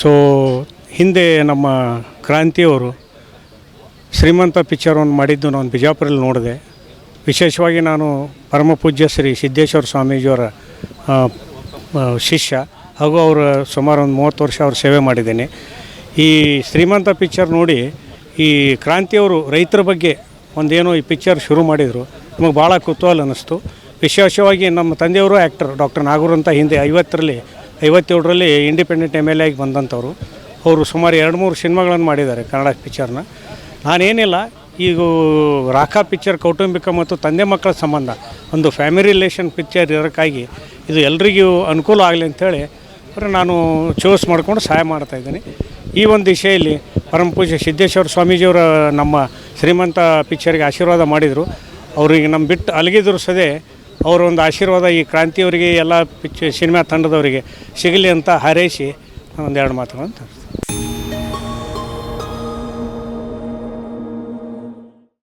So ಹಿಂದೆ ನಮ್ಮ ಕ್ರಾಂತಿಯವರು ಶ್ರೀಮಂತ ಪಿಕ್ಚರ್ ಒಂದು ಮಾಡಿದ್ದು ನಾನು ಬಿಜಾಪುರಲ್ಲಿ ನೋಡಿದೆ. ವಿಶೇಷವಾಗಿ ನಾನು ಪರಮ ಪೂಜ್ಯ ಶ್ರೀ ಸಿದ್ದೇಶ್ವರ ಸ್ವಾಮೀಜಿಯವರ ಶಿಷ್ಯ ಹಾಗೂ ಅವರ ಸುಮಾರು ಒಂದು ಮೂವತ್ತು ವರ್ಷ ಅವ್ರ ಸೇವೆ ಮಾಡಿದ್ದೇನೆ. ಈ ಶ್ರೀಮಂತ ಪಿಕ್ಚರ್ ನೋಡಿ ಈ ಕ್ರಾಂತಿಯವರು ರೈತರ ಬಗ್ಗೆ ಒಂದೇನೋ ಈ ಪಿಕ್ಚರ್ ಶುರು ಮಾಡಿದರು. ನಮಗೆ ಭಾಳ ಕುತೂಹಲ ಅನ್ನಿಸ್ತು. ವಿಶೇಷವಾಗಿ ನಮ್ಮ ತಂದೆಯವರು ಆ್ಯಕ್ಟರ್ ಡಾಕ್ಟರ್ ನಾಗೂರು ಅಂತ ಹಿಂದೆ ಐವತ್ತರಲ್ಲಿ ಐವತ್ತೇಳರಲ್ಲಿ ಇಂಡಿಪೆಂಡೆಂಟ್ ಎಂ ಎಲ್ ಎ ಆಗಿ ಬಂದಂಥವ್ರು. ಅವರು ಸುಮಾರು ಎರಡು ಮೂರು ಸಿನಿಮಾಗಳನ್ನು ಮಾಡಿದ್ದಾರೆ ಕನ್ನಡ ಪಿಕ್ಚರ್ನ. ನಾನೇನಿಲ್ಲ, ಈಗ ರಾಖಾ ಪಿಕ್ಚರ್ ಕೌಟುಂಬಿಕ ಮತ್ತು ತಂದೆ ಮಕ್ಕಳ ಸಂಬಂಧ, ಒಂದು ಫ್ಯಾಮಿಲಿ ರಿಲೇಷನ್ ಪಿಕ್ಚರ್ ಇರೋಕ್ಕಾಗಿ ಇದು ಎಲ್ರಿಗೂ ಅನುಕೂಲ ಆಗಲಿ ಅಂಥೇಳಿ ಅವರು ನಾನು ಚೂಸ್ ಮಾಡಿಕೊಂಡು ಸಹಾಯ ಮಾಡ್ತಾಯಿದ್ದೀನಿ ಈ ಒಂದು ದಿಶೆಯಲ್ಲಿ ಪರಮ ಪೂಜ್ಯ ಸಿದ್ದೇಶ್ವರ ಸ್ವಾಮೀಜಿಯವರ ನಮ್ಮ ಶ್ರೀಮಂತ ಪಿಕ್ಚರ್ಗೆ ಆಶೀರ್ವಾದ ಮಾಡಿದರು. ಅವರಿಗೆ ನಮ್ಮ ಬಿಟ್ಟು ಅಲಗಿದ್ರು ಸದೇ ಅವರ ಒಂದು ಆಶೀರ್ವಾದ ಈ ಕ್ರಾಂತಿಯವರಿಗೆ ಎಲ್ಲ ಪಿಕ್ಚರ್ ಸಿನಿಮಾ ತಂಡದವರಿಗೆ ಸಿಗಲಿ ಅಂತ ಹಾರೈಸಿ ಒಂದೆರಡು ಮಾತುಗಳನ್ನು